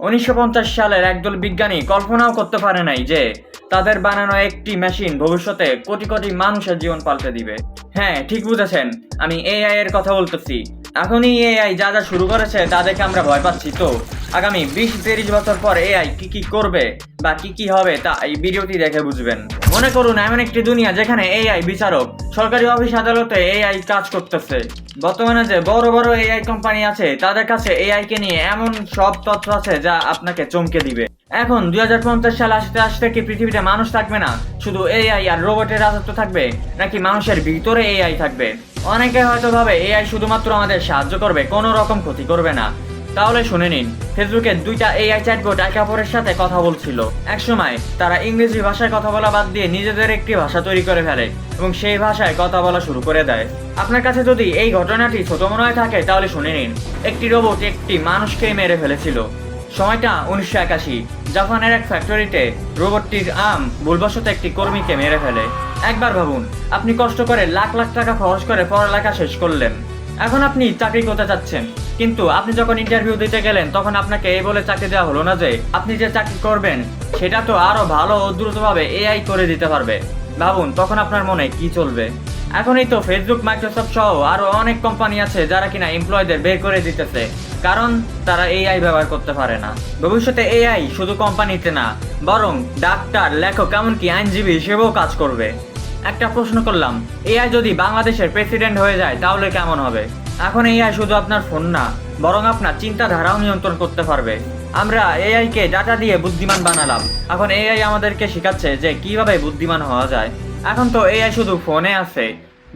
উনিশশো সালের একদল বিজ্ঞানী কল্পনাও করতে পারে নাই যে তাদের বানানো একটি মেশিন ভবিষ্যতে কোটি কোটি মানুষের জীবন পাল্টে দিবে। হ্যাঁ ঠিক বুঝেছেন, আমি এআই এর কথা বলতেছি। এখনই এআই যা যা শুরু করেছে, তা দেখে আমরা ভয় পাচ্ছি তো। আগামী বিশ, তিরিশ বছর পর এআই কি কি করবে বা কি কি হবে তা এই ভিডিওটি দেখে বুঝবেন। মনে করুন, এমন একটি দুনিয়া যেখানে এআই বিচারক, সরকারি অফিস আদালতে এআই কাজ করতেছে। বর্তমানে যে বড় বড় এআই কোম্পানি আছে, তাদের কাছে এআই কে নিয়ে এমন সব তথ্য আছে যা আপনাকে চমকে দিবে। এখন দুই হাজার পঞ্চাশ সাল আসতে আসতে কি পৃথিবীতে মানুষ থাকবে না? শুধু এআই আর রোবটের রাজত্ব থাকবে, নাকি মানুষের ভিতরে এআই থাকবে? অনেকে হয়তো ভাবে এআই শুধুমাত্র আমাদের সাহায্য করবে, কোনো রকম ক্ষতি করবে না। তাহলে শুনে নিন, ফেসবুকে দুইটা এআই চ্যাটবোট একে অপরের সাথে কথা বলছিল। একসময় তারা ইংরেজি ভাষায় কথা বলা বাদ দিয়ে নিজেদের একটি ভাষা তৈরি করে ফেলে এবং সেই ভাষায় কথা বলা শুরু করে দেয়। আপনার কাছে যদি এই ঘটনাটি ছোট মনে হয়ে থাকে, তাহলে শুনে নিন, একটি রোবট একটি মানুষকে মেরে ফেলেছিল। সময়টা উনিশশো একাশি। জাপানের এক ফ্যাক্টরিতে রোবটটির আম ভুলবশত একটি কর্মীকে মেরে ফেলে। একবার ভাবুন, আপনি কষ্ট করে লাখ লাখ টাকা খরচ করে পড়ালেখা শেষ করলেন। এখন আপনি চাকরি করতে চাচ্ছেন। কিন্তু আপনি যখন ইন্টারভিউ দিতে গেলেন, তখন আপনাকে এই বলে চাকরি দেওয়া হলো না যে, আপনি যে চাকরি করবেন, সেটা তো আরও ভালো ও দ্রুতভাবে এআই করে দিতে পারবে। ভাবুন, তখন আপনার মনে কি চলবে? এখনই তো ফেসবুক মাইক্রোসফট সহ আরও অনেক কোম্পানি আছে যারা কিনা এমপ্লয়ীদের বের করে দিতেছে, কারণ তারা এআই ব্যবহার করতে পারে না। ভবিষ্যতে এআই শুধু কোম্পানিতে না, বরং ডাক্তার, লেখক, এমনকি আইনজীবী হিসেবেও কাজ করবে। একটা প্রশ্ন করলাম এআই যদি বাংলাদেশের প্রেসিডেন্ট হয়ে যায়, তাহলে কেমন হবে? এখন এআই শুধু আপনার ফোন না, বরং আপনার চিন্তাধারাও নিয়ন্ত্রণ করতে পারবে। আমরা এআই কে ডাটা দিয়ে বুদ্ধিমান বানালাম। এখন এআই আমাদেরকে শেখাচ্ছে যে কীভাবে বুদ্ধিমান হওয়া যায়। এখন তো এআই শুধু ফোনে আছে।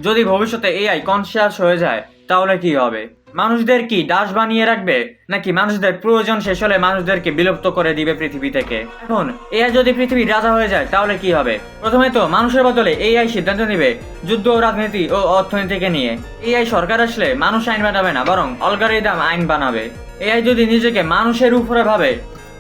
যদি ভবিষ্যতে এআই কনসিয়াস হয়ে যায় তাহলে কি হবে? মানুষদের কি দাস বানিয়ে রাখবে? নাকি মানুষদের প্রয়োজন শেষ হলে মানুষদেরকে বিলুপ্ত করে দিবে পৃথিবী থেকে? এখন এআই যদি পৃথিবীর রাজা হয়ে যায়, তাহলে কি হবে? প্রথমে তো মানুষের বদলে এআই সিদ্ধান্ত নেবে যুদ্ধ, রাজনীতি ও অর্থনীতিকে নিয়ে। এআই সরকার আসলে মানুষ আইন বানাবে না, বরং অলগারিদম আইন বানাবে। এআই যদি নিজেকে মানুষের উপরে ভাবে,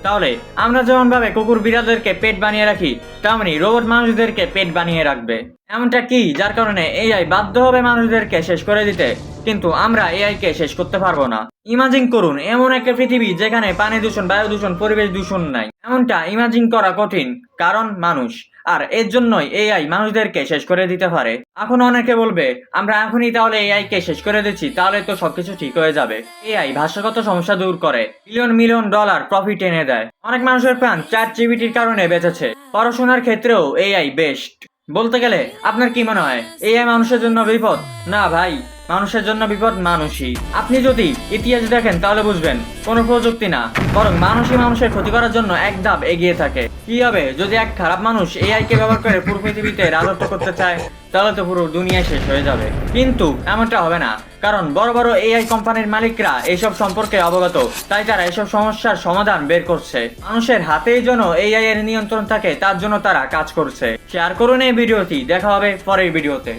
তাহলে আমরা যেমন ভাবে কুকুর বিড়ালদেরকে পেট বানিয়ে রাখি, তেমনি রোবট মানুষদেরকে পেট বানিয়ে রাখবে। এমনটা কি? যার কারণে এআই বাধ্য হবে মানুষদেরকে শেষ করে দিতে। কিন্তু আমরা এআই কে শেষ করতে পারব না। ইমাজিন করুন, এমন একটা পৃথিবী যেখানে পানি দূষণ, বায়ু দূষণ, পরিবেশ দূষণ নাই। এমনটা ইমাজিন করা কঠিন, কারণ মানুষ। আর এর জন্যই এআই মানুষদেরকে শেষ করে দিতে পারে। এখন অনেকে বলবে, আমরা এখনই তাহলে এআই কে শেষ করে দিচ্ছি, তাহলে তো সবকিছু ঠিক হয়ে যাবে। এআই ভাষাগত সমস্যা দূর করে মিলিয়ন মিলিয়ন ডলার প্রফিট এনে দেয়। অনেক মানুষের প্রাণ চার জিবিটির কারণে বেঁচেছে। পড়াশোনার ক্ষেত্রেও এআই বেস্ট বলতে গেলে, আপনার কি মনে হয় এআই মানুষের জন্য বিপদ? না ভাই মানুষের জন্য বিপদ মানুষই। আপনি যদি ইতিহাস দেখেন, তাহলে বুঝবেন, কোনো প্রযুক্তি না, বরং মানুষই মানুষের ক্ষতি করার জন্য এক ধাপ এগিয়ে থাকে। কি হবে? যদি এক খারাপ মানুষ এআই কে ব্যবহার করে পুরো পৃথিবীতে রাজত্ব করতে চায়, তাহলে তো পুরো দুনিয়া শেষ হয়ে যাবে। কিন্তু এমনটা হবে না, কারণ বড় বড় এআই কোম্পানির মালিকরা এইসব সম্পর্কে অবগত, তাই তারা এইসব সমস্যার সমাধান বের করছে। মানুষের হাতেই যেন এআই এর নিয়ন্ত্রণ থাকে, তার জন্য তারা কাজ করছে। শেয়ার করুন এই ভিডিওটি, দেখা হবে পরের ভিডিওতে।